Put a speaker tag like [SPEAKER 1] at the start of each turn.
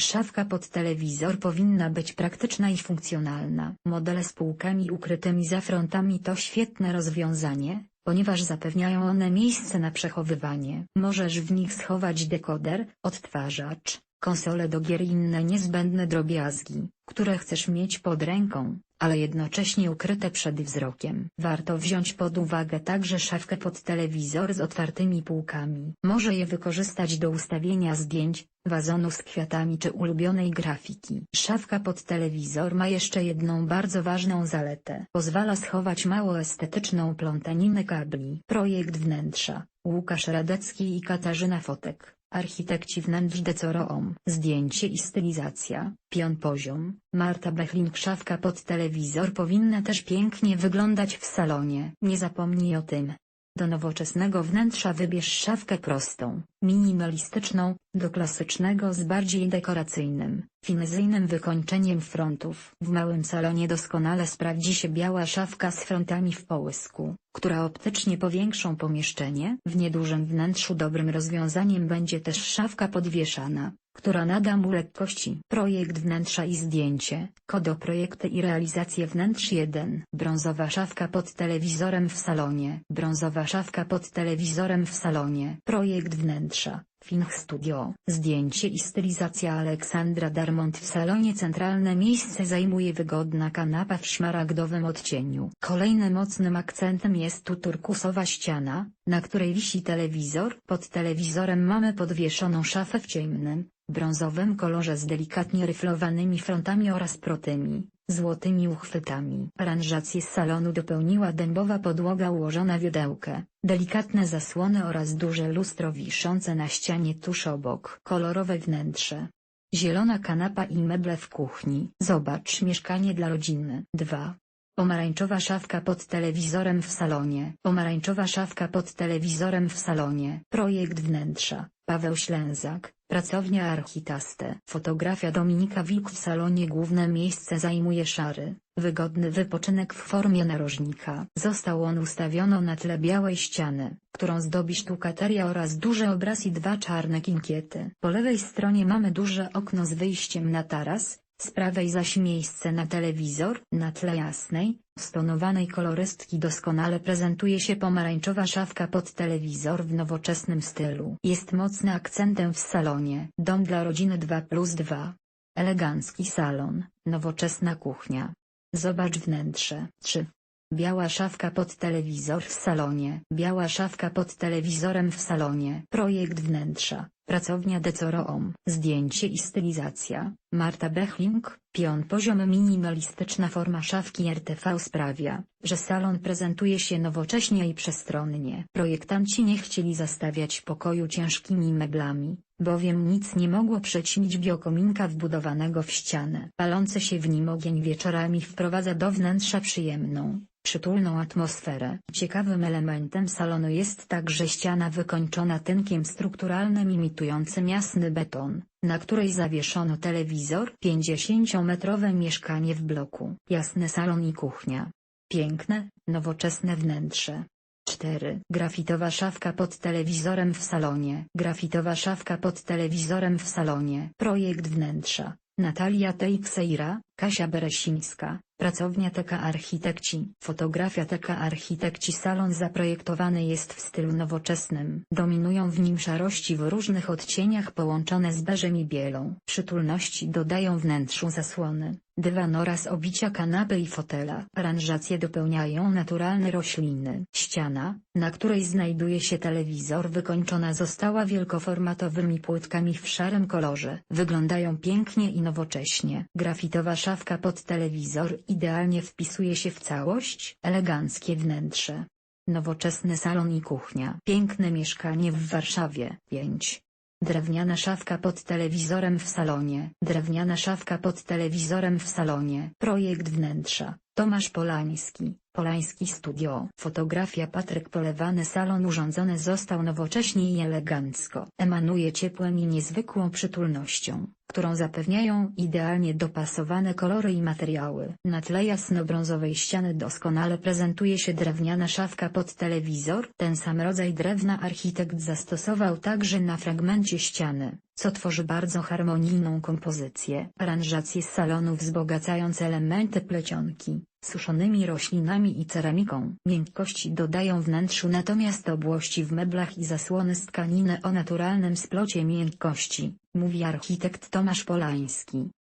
[SPEAKER 1] Szafka pod telewizor powinna być praktyczna i funkcjonalna. Modele z półkami ukrytymi za frontami to świetne rozwiązanie, ponieważ zapewniają one miejsce na przechowywanie. Możesz w nich schować dekoder, odtwarzacz, konsolę do gier i inne niezbędne drobiazgi, które chcesz mieć pod ręką, ale jednocześnie ukryte przed wzrokiem. Warto wziąć pod uwagę także szafkę pod telewizor z otwartymi półkami. Może je wykorzystać do ustawienia zdjęć, wazonu z kwiatami czy ulubionej grafiki. Szafka pod telewizor ma jeszcze jedną bardzo ważną zaletę. Pozwala schować mało estetyczną plątaninę kabli. Projekt wnętrza, Łukasz Radecki i Katarzyna Fotek. Architekci wnętrz Decoroom. Zdjęcie i stylizacja, pion poziom, Marta Bechlink szafka pod telewizor powinna też pięknie wyglądać w salonie. Nie zapomnij o tym. Do nowoczesnego wnętrza wybierz szafkę prostą, minimalistyczną, do klasycznego z bardziej dekoracyjnym, finezyjnym wykończeniem frontów. W małym salonie doskonale sprawdzi się biała szafka z frontami w połysku, która optycznie powiększą pomieszczenie. W niedużym wnętrzu dobrym rozwiązaniem będzie też szafka podwieszana, która nada mu lekkości. Projekt wnętrza i zdjęcie, kodo projekty i realizację wnętrz 1. Brązowa szafka pod telewizorem w salonie. Brązowa szafka pod telewizorem w salonie. Projekt wnętrza. Fink Studio. Zdjęcie i stylizacja Aleksandra Darmont w salonie centralne miejsce zajmuje wygodna kanapa w szmaragdowym odcieniu. Kolejnym mocnym akcentem jest tu turkusowa ściana, na której wisi telewizor. Pod telewizorem mamy podwieszoną szafę w ciemnym, brązowym kolorze z delikatnie ryflowanymi frontami oraz protymi, złotymi uchwytami. Aranżację salonu dopełniła dębowa podłoga ułożona wiodełkę, delikatne zasłony oraz duże lustro wiszące na ścianie tuż obok. Kolorowe wnętrze. Zielona kanapa i meble w kuchni. Zobacz mieszkanie dla rodziny. 2. Pomarańczowa szafka pod telewizorem w salonie. Pomarańczowa szafka pod telewizorem w salonie. Projekt wnętrza. Paweł Ślęzak, pracownia Architaste. Fotografia Dominika Wilk w salonie główne miejsce zajmuje szary, wygodny wypoczynek w formie narożnika. Został on ustawiono na tle białej ściany, którą zdobi sztukateria oraz duży obraz i dwa czarne kinkiety. Po lewej stronie mamy duże okno z wyjściem na taras, z prawej zaś miejsce na telewizor. Na tle jasnej, stonowanej kolorystki doskonale prezentuje się pomarańczowa szafka pod telewizor w nowoczesnym stylu. Jest mocnym akcentem w salonie. Dom dla rodziny 2 plus 2. Elegancki salon, nowoczesna kuchnia. Zobacz wnętrze. 3. Biała szafka pod telewizor w salonie. Biała szafka pod telewizorem w salonie. Projekt wnętrza. Pracownia Decoroom. Zdjęcie i stylizacja. Marta Bechling. Pion poziom minimalistyczna forma szafki RTV sprawia, że salon prezentuje się nowocześnie i przestronnie. Projektanci nie chcieli zastawiać pokoju ciężkimi meblami, bowiem nic nie mogło przećmić biokominka wbudowanego w ścianę. Palący się w nim ogień wieczorami wprowadza do wnętrza przyjemną, przytulną atmosferę. Ciekawym elementem salonu jest także ściana wykończona tynkiem strukturalnym imitującym jasny beton, na której zawieszono telewizor. 50-metrowe mieszkanie w bloku. Jasny salon i kuchnia. Piękne, nowoczesne wnętrze. 4. Grafitowa szafka pod telewizorem w salonie. Grafitowa szafka pod telewizorem w salonie. Projekt wnętrza. Natalia Teixeira, Kasia Beresińska, Pracownia TK Architekci. Fotografia TK Architekci Salon zaprojektowany jest w stylu nowoczesnym. Dominują w nim szarości w różnych odcieniach połączone z beżem i bielą. Przytulności dodają wnętrzu zasłony, dywan oraz obicia kanapy i fotela. Aranżacje dopełniają naturalne rośliny. Ściana, na której znajduje się telewizor wykończona została wielkoformatowymi płytkami w szarym kolorze. Wyglądają pięknie i nowocześnie. Grafitowa szafka pod telewizor idealnie wpisuje się w całość. Eleganckie wnętrze. Nowoczesny salon i kuchnia. Piękne mieszkanie w Warszawie. 5. Drewniana szafka pod telewizorem w salonie. Drewniana szafka pod telewizorem w salonie. Projekt wnętrza. Tomasz Polański, Polański Studio. Fotografia Patryk Polewany salon urządzony został nowocześnie i elegancko. Emanuje ciepłem i niezwykłą przytulnością, którą zapewniają idealnie dopasowane kolory i materiały. Na tle jasno-brązowej ściany doskonale prezentuje się drewniana szafka pod telewizor. Ten sam rodzaj drewna architekt zastosował także na fragmencie ściany, co tworzy bardzo harmonijną kompozycję. Aranżacje salonu wzbogacając elementy plecionki, suszonymi roślinami i ceramiką. Miękkości dodają wnętrzu natomiast obłości w meblach i zasłony z tkaniny o naturalnym splocie miękkości, mówi architekt Tomasz Polański.